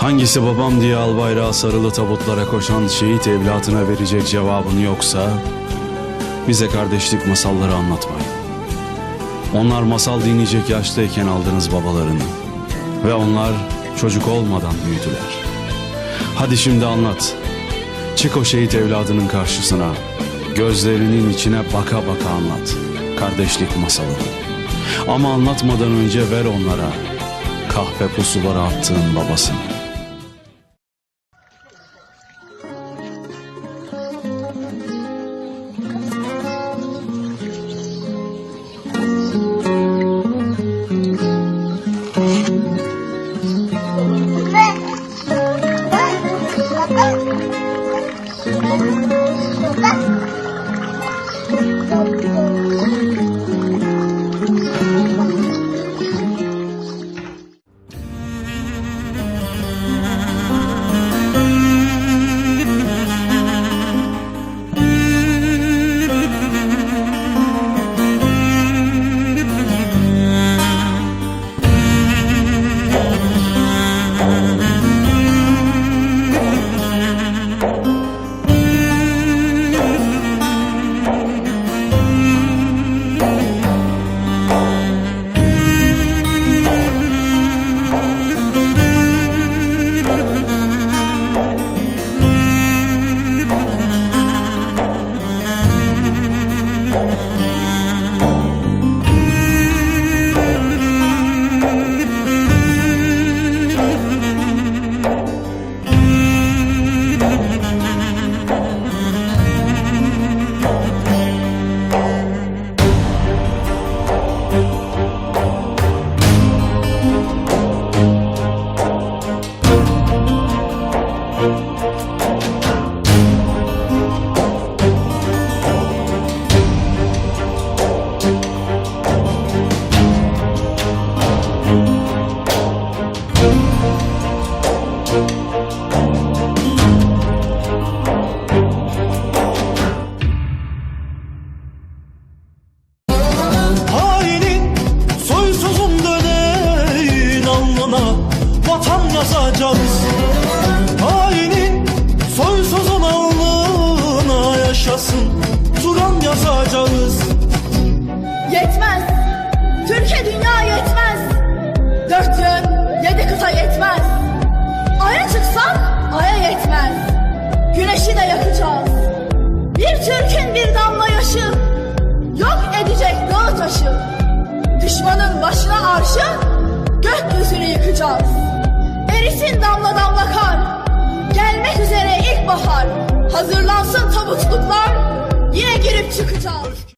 Hangisi babam diye al bayrağı sarılı tabutlara koşan şehit evlatına verecek cevabını yoksa bize kardeşlik masalları anlatmayın. Onlar masal dinleyecek yaştayken aldınız babalarını ve onlar çocuk olmadan büyüdüler. Hadi şimdi anlat. Çık o şehit evladının karşısına. Gözlerinin içine baka baka anlat. Kardeşlik masalını. Ama anlatmadan önce ver onlara kahpe pusulara attığın babasını. Hainin vatan yazacağız Hainin soysuzun alnına yaşasın Turan yazacağız Yetmez. Türkiye dünya yetmez. Dört yön, yedi kıta yetmez. Aya çıksak aya yetmez. Güneşi de yakacağız. Bir Türk'ün bir damla yaşı yok edecek dağı taşı. Düşmanın başına arşı ilkbahar. Hazırlansın tabutluklar. Yine girip çıkacağız.